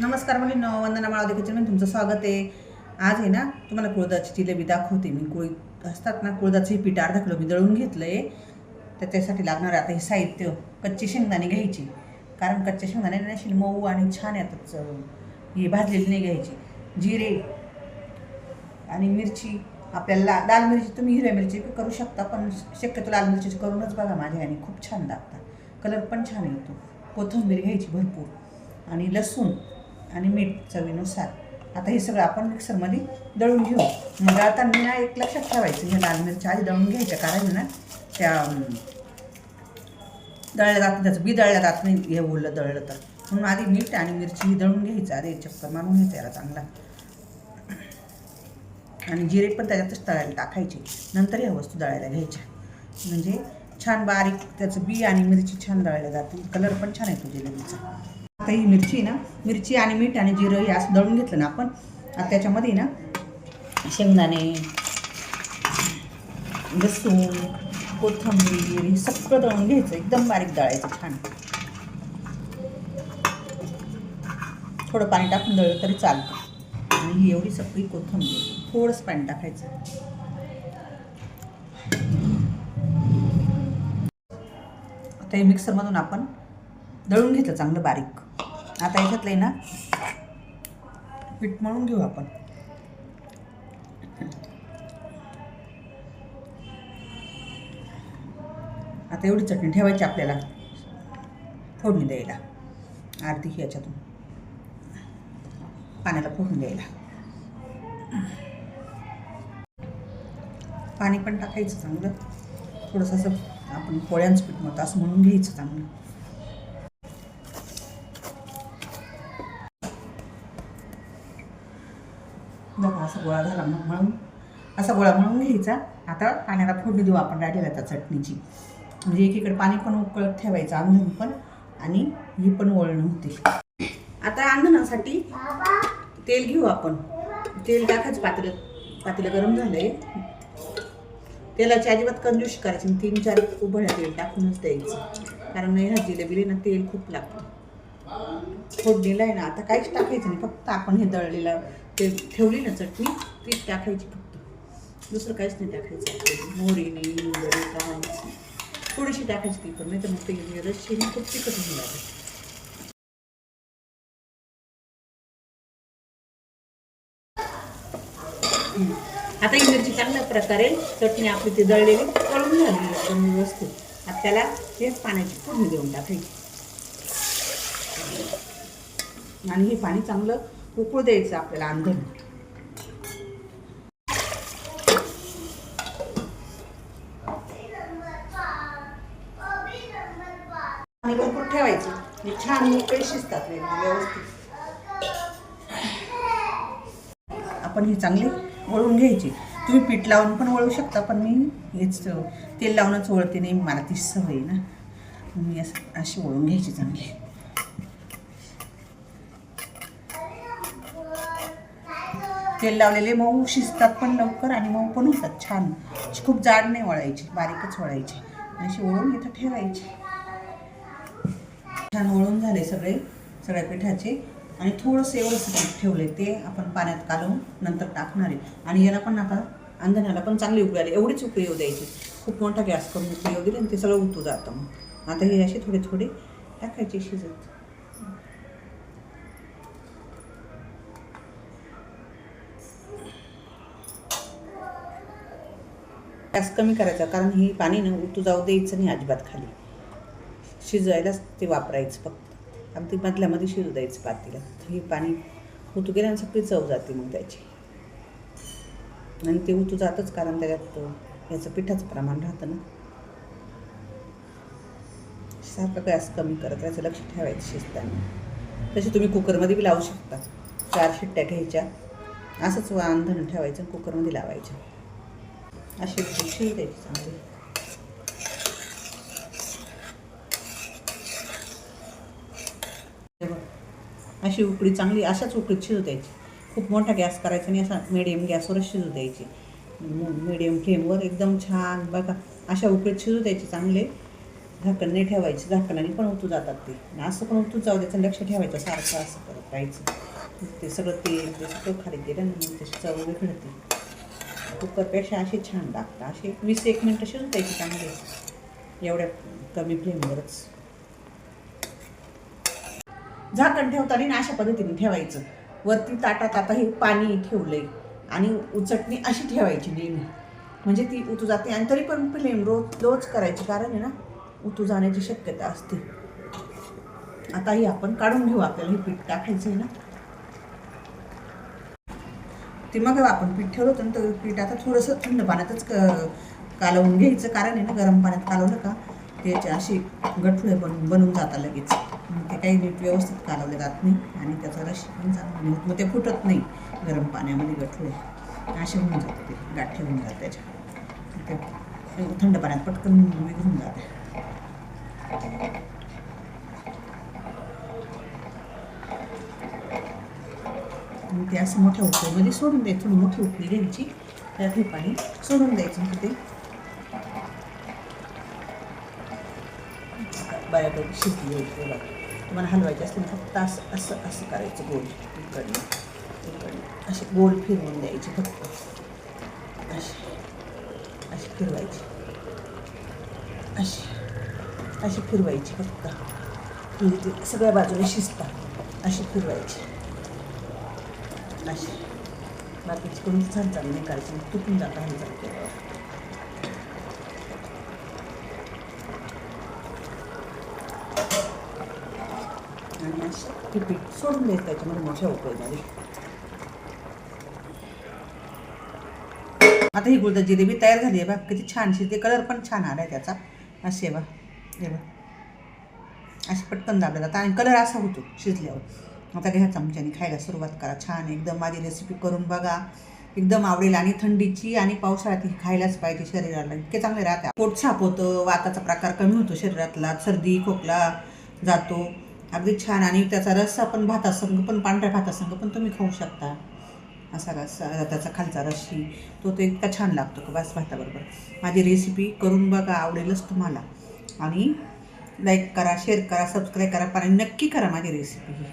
नमस्कार मुलींनो वंदना माळवदे किचनमध्ये तुमचं स्वागत आहे. आज आहे ना तुम्हाला कुळदाची जिलेबी दाखवते. मी कुळी असतात ना कुळदाचं हे पीठ अर्धा किलो मी दळून घेतलं आहे त्याच्यासाठी लागणार आता हे साहित्य कच्ची शेंगदाणे घ्यायची. कारण कच्च्या शेंगदाणे नशील मऊ आणि छान येतात हे ही भाजलेली नाही घ्यायची. जिरे आणि मिरची आपल्याला लाल मिरची तुम्ही हिरव्या मिरची करू शकता पण शक्यतो लाल मिरची करूनच बघा माझ्या आणि खूप छान लागतात. कलर पण छान येतो. कोथिंबीर घ्यायची भरपूर. आणि लसूण. आणि मीठ चवीनुसार. आता हे सगळं आपण मिक्सरमध्ये दळून घेऊ. म्हणजे मग दळताना ना एक लक्षात ठेवायचं हे लाल मिरच्या आधी दळून घ्यायच्या कारण ना त्या दळल्या जात त्याचं बी दळल्या जात नाही हे बोललं दळलं तर. म्हणून आधी मीठ आणि मिरची ही दळून घ्यायचं आधी चक्कर मारून घ्यायचं याला चांगला. आणि जिरे पण त्याच्यातच तळायला टाकायचे. नंतर ह्या वस्तू दळायला घ्यायच्या. म्हणजे छान बारीक त्याचं बी आणि मिरची छान दळल्या जातील. कलर पण छान येतो जिलेबीचा आता ही मिरची ना मिरची आणि मीठ आणि जिरं हे असं दळून घेतलं ना आपण आता त्याच्यामध्ये ना शेंगदाणे लसूण कोथिंबीर हे सगळं दळून घ्यायचं एकदम बारीक दळायचं छान. थोडं पाणी टाकून दळलं तरी चालतं. आणि ही एवढी सगळी कोथिंबीर थोडंसं पाणी टाकायचं. आता हे मिक्सरमधून आपण दळून घेतलं चांगलं बारीक. आता याच्यातलं आहे ना पीठ मळून घेऊ आपण. आता एवढी चटणी ठेवायची आपल्याला फोडणी द्यायला आरती ही याच्यातून पाण्याला फोडून द्यायला. पाणी पण टाकायचं चांगलं थोडंसं असं आपण पोळ्यांचं पीठ मत असं म्हणून घ्यायचं चांगलं. बघा असा गोळा झाला. मग म्हणून असा गोळा म्हणून घ्यायचा. आता पाण्याला फोडणी देऊ आपण डायरेक्ट त्या चटणीची. म्हणजे एकीकडे पाणी पण उकळत ठेवायचं अंधण पण आणि ही पण वळण होते आता अंधणासाठी तेल घेऊ आपण. तेल टाकायचं पातेलं. पातेलं गरम झालंय. तेलाची अजिबात कंजूशी करायची तीन चार उभळ्या तेल टाकूनच द्यायचं. कारण ह्या जिलेबीला ना तेल खूप लागतं. फोडणीला आहे ना आता काहीच टाकायचं नाही. फक्त आपण हे दळलेलं ते ठेवली ना चटणी तीच टाकायची फक्त. दुसरं काहीच नाही टाकायचं. मोहरी नाही वगैरे काहीच नाही. थोडीशी टाकायची ती पण नाही तर मग ते रस्सी खूप तिखट होऊन लागेल आता ही मिरची चांगल्या प्रकारे चटणी आपली ती दळलेली कळून झालेली एकदम व्यवस्थित. आता त्याला तेच पाण्याची फोडणी देऊन टाकायची. आणि हे पाणी चांगलं उकळू द्यायचं आपल्याला अंधण आणि भरपूर ठेवायचं. छान मोकळे शिजतात व्यवस्थित. आपण ही चांगली वळून घ्यायची. तुम्ही पीठ लावून पण वळू शकता पण मी हेच तेल लावूनच वळते नाही मला ती सवय ना. मी असं अशी वळून घ्यायची चांगली. तेल लावलेले मऊ शिजतात पण लवकर आणि मऊ पण होतात छान. खूप जाड नाही वळायची बारीकच वळायची. अशी वळून इथं ठेवायची. छान वळून झाले सगळे सगळ्या पिठाचे. आणि थोडंसं एवढंसं पीठ ठेवले ते आपण पाण्यात कालवून नंतर टाकणार आहे. आणि याला पण आता अंधण्याला पण चांगली उकळी आली. एवढीच उकळी येऊ द्यायची. खूप मोठा गॅस करून उकळी येऊ दिली आणि ते सगळं उतू जातं मग. आता हे असे थोडे थोडे टाकायचे शिजत. गॅस कमी करायचा कारण ही पाणी ना उतू जाऊ द्यायचं नाही अजिबात खाली. शिजवायलाच ते वापरायचं फक्त. अगदी मधल्यामध्ये शिजू द्यायचं पातीला. हे पाणी उतू गेल्यानं सगळी चव जाते मग त्याची. आणि ते उतू जातच कारण त्याच्यात याचं पिठाचं प्रमाण राहतं ना. सारखं गॅस कमी करत याचं लक्ष ठेवायचं शिजताना. तसे तुम्ही कुकरमध्ये बी लावू शकता. चार शिट्ट्या घ्यायच्या. असंच वांधण ठेवायचं कुकरमध्ये लावायचं. अशी शिजू द्यायची चांगली. अशी उकळी चांगली अशाच उकळीत शिजू द्यायची. खूप मोठा गॅस करायचा आणि असा मिडियम गॅसवरच शिजू द्यायची. मिडियम फ्लेमवर एकदम छान बघा अशा उकळीत शिजू द्यायची चांगले. झाकण नाही ठेवायचे झाकणाने पण उतू जातात ते. असं पण उतू जाऊ द्यायचं लक्ष ठेवायचं सारखं असं करत राहायचं. ते सगळं तेल ते सगळं खाली गेलं ना मग त्याची चव बिघडते. कुकरपेक्षा अशी छान लागतं असे वीस एक मिनटं शिजून द्यायची त्यामध्ये एवढ्या कमी फ्लेमवरच. झाकण ठेवताना ना अशा पद्धतीने ठेवायचं. वरती ताटात आता हे पाणी ठेवलंय. आणि उचटणी अशी ठेवायची नेहमी. म्हणजे ती उतू जाते आणि तरी पण फ्लेम रोज रोज करायची कारण आहे ना उतू जाण्याची शक्यता असते. आता ही आपण काढून घेऊ आपल्याला हे पीठ टाकायचं आहे ना. ते मग आपण पीठ ठेवलं होतं ना तर पीठ आता थोडंसं थंड पाण्यातच क कालवून घ्यायचं. कारण आहे ना गरम पाण्यात कालवलं का त्याचे असे गठुळे बनून बनून जातात लगेच. मग ते काही नीट व्यवस्थित कालवले जात नाही. आणि त्याचा रस पण चांगला नाही. मग ते फुटत नाही गरम पाण्यामध्ये गठुळे. असे होऊन जाते ते. गाठे होऊन जातात त्याच्या. ते थंड पाण्यात पटकन विघून जाते. ते असं मोठ्या उकळीमध्ये सोडून द्यायचं. थोडी मोठी उकळी घ्यायची त्यात हे पाणी सोडून द्यायचं मग ते बऱ्यापैकी शिजली होती तुम्हाला हलवायची असतील फक्त असं असं असं करायचं गोल इकडनं इकडनं असे गोल फिरवून द्यायचे फक्त. अशी अशी फिरवायची. अशी अशी फिरवायची फक्त. सगळ्या बाजूने शिजतात अशी फिरवायची. असे बाकीची कोणी छान चांगली नाही करायची तुटून जातं आणि असं हे पीठ सोडून द्यायचं त्याच्यामध्ये मोठ्या उकळीमध्ये आता ही गुळदा जिलेबी तयार झाली आहे बा किती छान शिजते कलर पण छान आला आहे त्याचा. असे बा हे बा असे पटकन दाबले जातं आणि कलर असा होतो शिजल्यावर. आता घ्या चमच्याने खायला सुरुवात करा. छान एकदम माझी रेसिपी करून बघा. एकदम आवडेल आणि थंडीची आणि पावसाळ्यात ही खायलाच पाहिजे शरीराला. इतके चांगले राहतात. पोट साफ होतं वाताचा प्रकार कमी होतो शरीरातला. सर्दी खोकला जातो. अगदी छान. आणि त्याचा रस आपण भातासंग पण पांढऱ्या भातासंग पण तुम्ही खाऊ शकता. असा रस त्याचा खालचा रसही तो तो इतका छान लागतो का? बस भाताबरोबर. माझी रेसिपी करून बघा आवडेलच तुम्हाला. आणि लाईक करा शेअर करा सबस्क्राईब करा पण नक्की करा माझी रेसिपी ही.